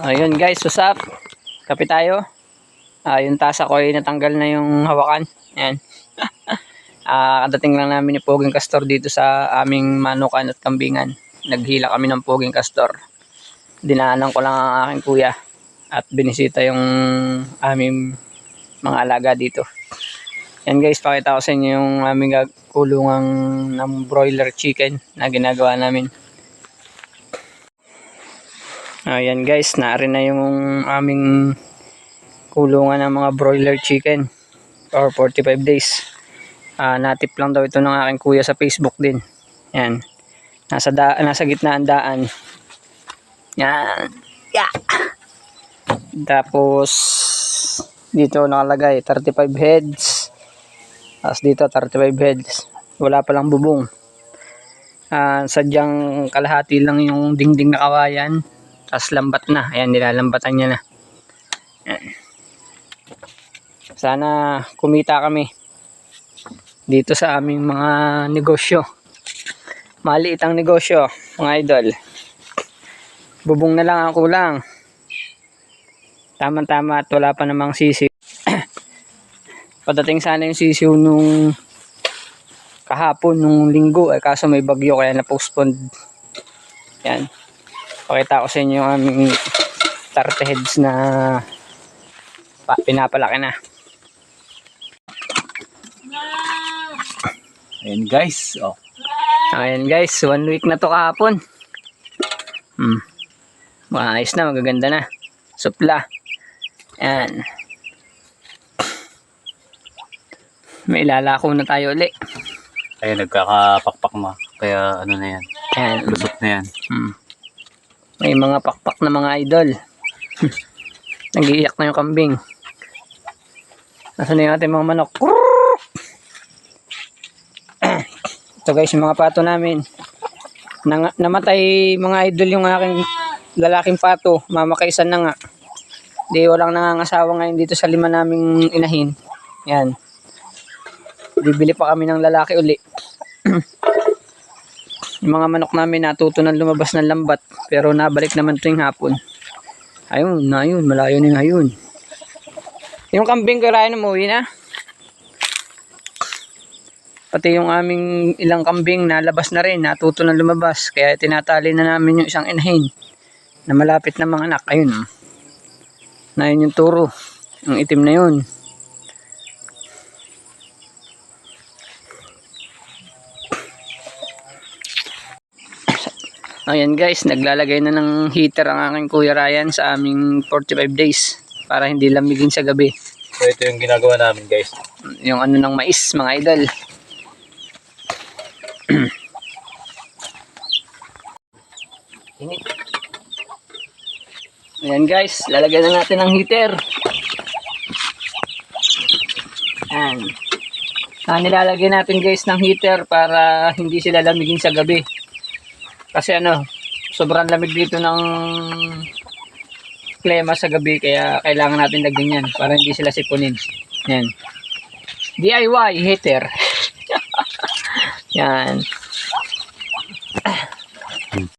Ayun guys, up? Kape tayo. Ah, yung tasa ko ay natanggal na yung hawakan. Ayan. Ah, kadating lang namin ni Poging Castor dito sa aming manukan at kambingan. Naghila kami ng Poging Castor. Dinaanan ko lang ang aking kuya at binisita yung aming mga alaga dito. Yan guys, pakita ko sa inyo yung aming kulungang ng broiler chicken na ginagawa namin. Ayan guys, naarin na yung aming kulungan ng mga broiler chicken for 45 days. Ah, natip lang daw ito ng aking kuya sa Facebook din. Yan. Nasa da nasa gitna ang daan. Yan. Yeah. Tapos dito nakalagay 35 heads. Tapos dito 35 heads. Wala pa lang bubong. Ah, sadyang kalahati lang yung dingding na kawayan. Tapos lambat na. Ayan, nilalambatan niya na. Sana kumita kami dito sa aming mga negosyo. Maliit ang negosyo, mga idol. Bubong na lang ang kulang. Tama-tama at wala pa namang sisiw. Padating sana yung sisiw nung kahapon, nung linggo. Eh, kaso may bagyo kaya na-postpone. Yan. Pakita ko sa inyo yung aming tarte heads na pa, pinapalaki na. Ayan guys. Oh. Ayan guys, one week na to kahapon. Hmm. Maayos na, magaganda na. Supla. Ayan. May ilalako na tayo uli. Ayan, nagkakapakpak ma. Kaya ano na yan. Ayan. Lusot na yan. Hmm. May mga pakpak na mga idol. Nag-iiyak na yung kambing. Nasaan na yung ating mga manok? Ito guys, yung mga pato namin. Nang, namatay mga idol yung aking lalaking pato. Mamakaisan na nga. Di walang nangangasawa ngayon dito sa lima naming inahin. Yan. Bibili pa kami ng lalaki uli. Yung mga manok namin natuto ng lumabas ng lambat pero nabalik naman tuwing hapon. Ayun, na yun, malayo na nga yun. Yung kambing kirayan umuwi na. Pati yung aming ilang kambing nalabas na rin, natuto ng lumabas. Kaya tinatali na namin yung isang inahin na malapit na mga anak. Ayun. oh. Na yun yung turo. Yung itim na yun. Ayan guys, naglalagay na ng heater ang aking Kuya Ryan sa aming 45 days para hindi lamigin sa gabi. So ito yung ginagawa namin guys. Yung ano ng mais, mga idol. Ayan guys, lalagyan na natin ng heater. Ayan. Ah, nilalagyan natin guys ng heater para hindi sila lamigin sa gabi. Kasi ano, sobrang lamig dito ng klima sa gabi kaya kailangan natin lagyan yan para hindi sila sipunin. Yan. DIY heater. yan.